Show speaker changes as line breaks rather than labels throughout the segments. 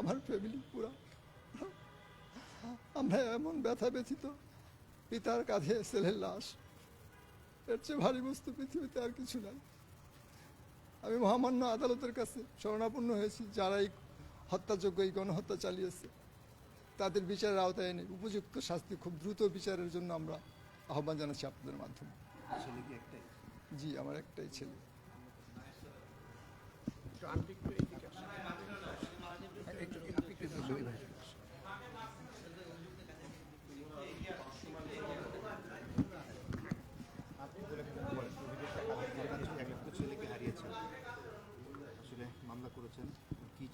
আমার ফ্যামিলি পুরা। আমরা এমন ব্যথা ব্যথিত পিতার কাঁধে ছেলের লাশ। এর চেয়ে ভারী বস্তু পৃথিবীতে আর কিছু নাই। আমি মহামান্য আদালতের কাছে শরণাপন্ন হয়েছি যারা এই হত্যাযোগ্য এই গণহত্যা চালিয়েছে। তাদের বিচারের আওতায় এনে উপযুক্ত শাস্তি খুব দ্রুত বিচারের জন্য আমরা আহ্বান জানাচ্ছি আপনাদের মাধ্যমে। জি আমার একটাই ছেলে।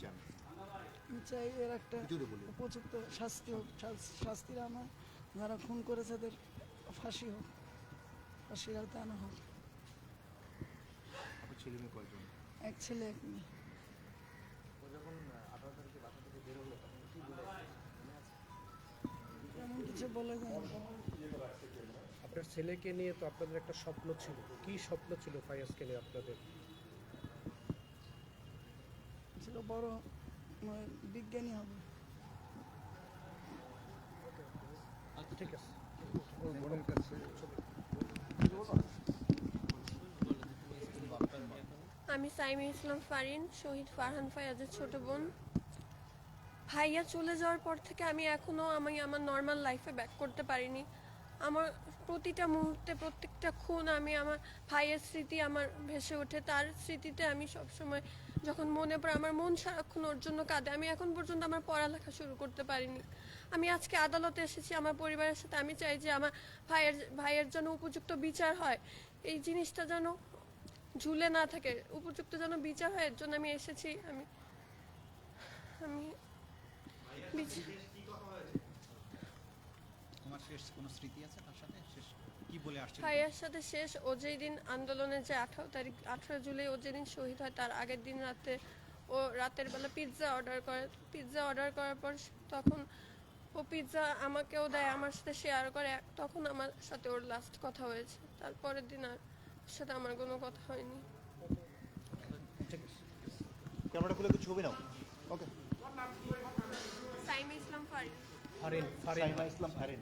চান
আমি। চাই এর একটা। উপযুক্ত শাস্তি হোক শাস- শাস্তির আমার যারা খুন করেছে তাদের ফাঁসি হোক ফাঁসির আওতায় আনা হোক।
আপনার ছেলে মেয়ে কয়জন?
এক ছেলে এক মেয়ে। এমন কিছু বলে
আপনার ছেলেকে নিয়ে তো আপনাদের একটা স্বপ্ন ছিল। কি স্বপ্ন ছিল ফায়াজকে নিয়ে আপনাদের?
ছিল বড় মানে বিজ্ঞানী হবে।
ঠিক আছে।
বোনের কাছে
আমি সাইমি ইসলাম ফারিন শহীদ ফারহান ফায়াজের ছোট বোন। ভাইয়া চলে যাওয়ার পর থেকে আমি এখনও আমি আমার নর্মাল লাইফে ব্যাক করতে পারিনি। আমার প্রতিটা মুহূর্তে, প্রত্যেকটা খুন আমি আমার ভাইয়ের স্মৃতি আমার ভেসে ওঠে। তার স্মৃতিতে আমি সবসময় যখন মনে পড়ে, আমার মন সারাক্ষণ ওর জন্য কাঁদে। আমি এখন পর্যন্ত আমার পড়ালেখা শুরু করতে পারিনি। আমি আজকে আদালতে এসেছি, আমার পরিবারের সাথে। আমি চাই যে আমার ভাইয়ের ভাইয়ের জন্য উপযুক্ত বিচার হয়। এই জিনিসটা যেন ঝুলে না থাকে, উপযুক্ত যেন বিচার হয়, এর জন্য আমি এসেছি। আমি আমি বিচ-
তোমার শেষ কোনো স্মৃতি আছে তার সাথে? শেষ কি বলে
ভাইয়ের সাথে শেষ ও যেই দিন আন্দোলনের যে আঠারো তারিখ আঠারো জুলাই ও যেদিন শহীদ হয় তার আগের দিন রাতে ও রাতের বেলা পিৎজা অর্ডার করে। পিৎজা অর্ডার করার পর তখন ও পিৎজা আমাকেও দেয় আমার সাথে শেয়ার করে। তখন আমার সাথে ওর লাস্ট কথা হয়েছে। তারপরের দিন আর সাথে আমার কোনো কথা হয়নি।
ক্যামেরা খুলে একটু ছবি নাও। ওকে
সাইমি ইসলাম ফারিন।
ফারিন ফারিন।
সাইমা ইসলাম হারেন